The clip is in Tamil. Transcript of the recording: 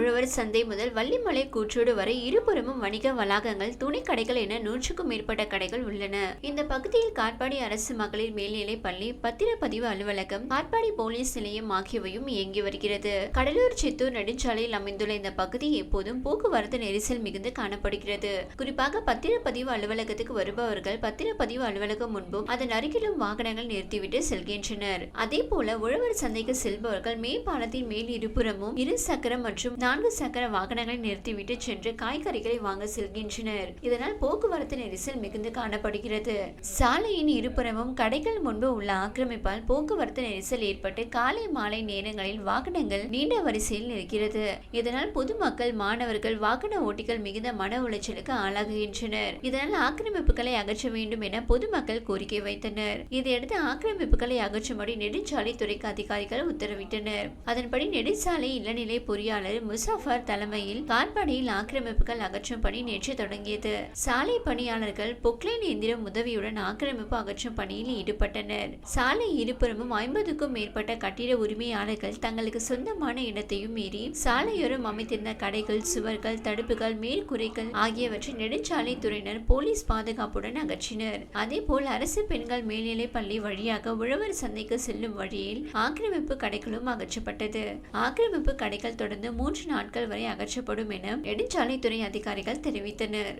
உழவர் சந்தை முதல் வள்ளிமலை கூற்றோடு வரை இருபுறமும் வணிக வளாகங்கள் துணி கடைகள் என நூற்றுக்கும் மேற்பட்ட கடைகள் உள்ளன. இந்த பகுதியில் காட்பாடி அரசு மகளிர் மேல்நிலை பள்ளி பத்திரப்பதிவு அலுவலகம் காட்பாடி போலீஸ் நிலையம் ஆகியவையும் இயங்கி வருகிறது. கடலூர் சித்தூர் நெடுஞ்சாலையில் அமைந்துள்ள இந்த பகுதி எப்போதும் போக்குவரத்து நெரிசல் மிகுந்து காணப்படுகிறது. குறிப்பாக பத்திரப்பதிவு அலுவலகத்துக்கு வருபவர்கள் பத்திரப்பதிவு அலுவலகம் முன்பும் அதன் அருகிலும் வாகனங்கள் நிறுத்திவிட்டு செல்கின்றனர். அதே போல உழவர் சந்தைக்கு செல்பவர்கள் மேம்பாலத்தின் மேல் இருபுறமும் இரு சக்கரம் மற்றும் நான்கு சக்கர வாகனங்களை நிறுத்திவிட்டு சென்று காய்கறிகளை வாங்க செல்கின்றனர். இதனால் போக்குவரத்து நெரிசல் மிகுந்து காணப்படுகிறது. சாலையின் இருபுறமும் கடைகள் முன்பு உள்ள ஆக்கிரமிப்பால் போக்குவரத்து நெரிசல் ஏற்பட்டு காலை மாலை நேரங்களில் வாகனங்கள் நீண்ட வரிசையில் நிற்கிறது. இதனால் பொதுமக்கள் மாணவர்கள் வாகன ஓட்டிகள் மிகுந்த மன உளைச்சலுக்கு ஆளாகுகின்றனர். இதனால் ஆக்கிரமிப்புகளை அகற்ற வேண்டும் என பொதுமக்கள் கோரிக்கை வைத்தனர். இதையடுத்து ஆக்கிரமிப்புகளை அகற்றும்படி நெடுஞ்சாலை துறைக்கு அதிகாரிகள் உத்தரவிட்டனர். அதன்படி நெடுஞ்சாலை இளநிலை பொறியாளர் முசாஃபர் தலைமையில் காட்பாடியில் ஆக்கிரமிப்புகள் அகற்றும் பணி நேற்று தொடங்கியது. சாலை பணியாளர்கள் பொக்லைன் எந்திரம் உதவியுடன் ஆக்கிரமிப்பு அகற்றும் பணியில் ஈடுபட்டனர். சாலை இருபுறமும் ஐம்பதுக்கும் மேற்பட்ட கட்டிட உரிமையாளர்கள் தங்களுக்கு சொந்தமான இடத்தையும் மீறி சாலையோரம் அமைத்திருந்த கடைகள் சுவர்கள் தடுப்புகள் மேற்கூரைகள் ஆகியவற்றை நெடுஞ்சாலை துறையினர் போலீஸ் பாதுகாப்புடன் அகற்றினர். அதேபோல் அரசு பெண்கள் மேல்நிலை பள்ளி வழியாக உழவர் சந்தைக்கு செல்லும் வழியில் ஆக்கிரமிப்பு கடைகளும் அகற்றப்பட்டது. ஆக்கிரமிப்பு கடைகள் தொடர்ந்து மூன்று மூன்று நாட்கள் வரை அகற்றப்படும் என நெடுஞ்சாலைத்துறை அதிகாரிகள் தெரிவித்தனர்.